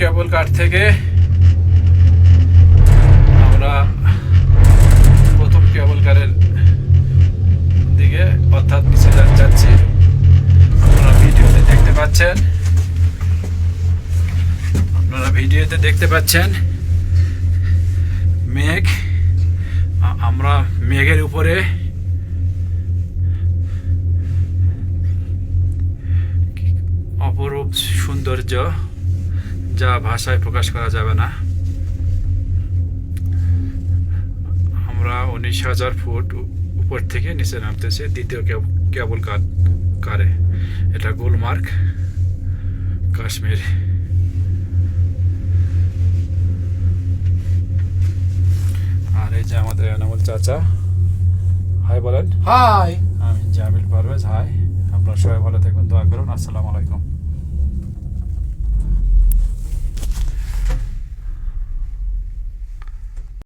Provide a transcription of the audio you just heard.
কেবল কার থেকে আমরা প্রথম কেবল কারের দিকে অর্থাৎ নিচে যাচ্ছি, আপনারা ভিডিওতে দেখতে পাচ্ছেন। আপনারা ভিডিওতে দেখতে পাচ্ছেন মেঘ। আমরা মেঘের উপরে অপরূপ সৌন্দর্য যা ভাষায় প্রকাশ করা যাবে না। আমরা উনিশ হাজার ফুট উপর থেকে নিচে নামতেছি দ্বিতীয় কেবল কার কারে। এটা গুলমার্গ কাশ্মীর। আর এই যে আমাদের এনামুল চাচা। হাই বলেন। হাই। আমি জামিল পারভেজ হাই। আপনারা সবাই ভালো থাকবেন দোয়া করুন। আসসালামু আলাইকুম।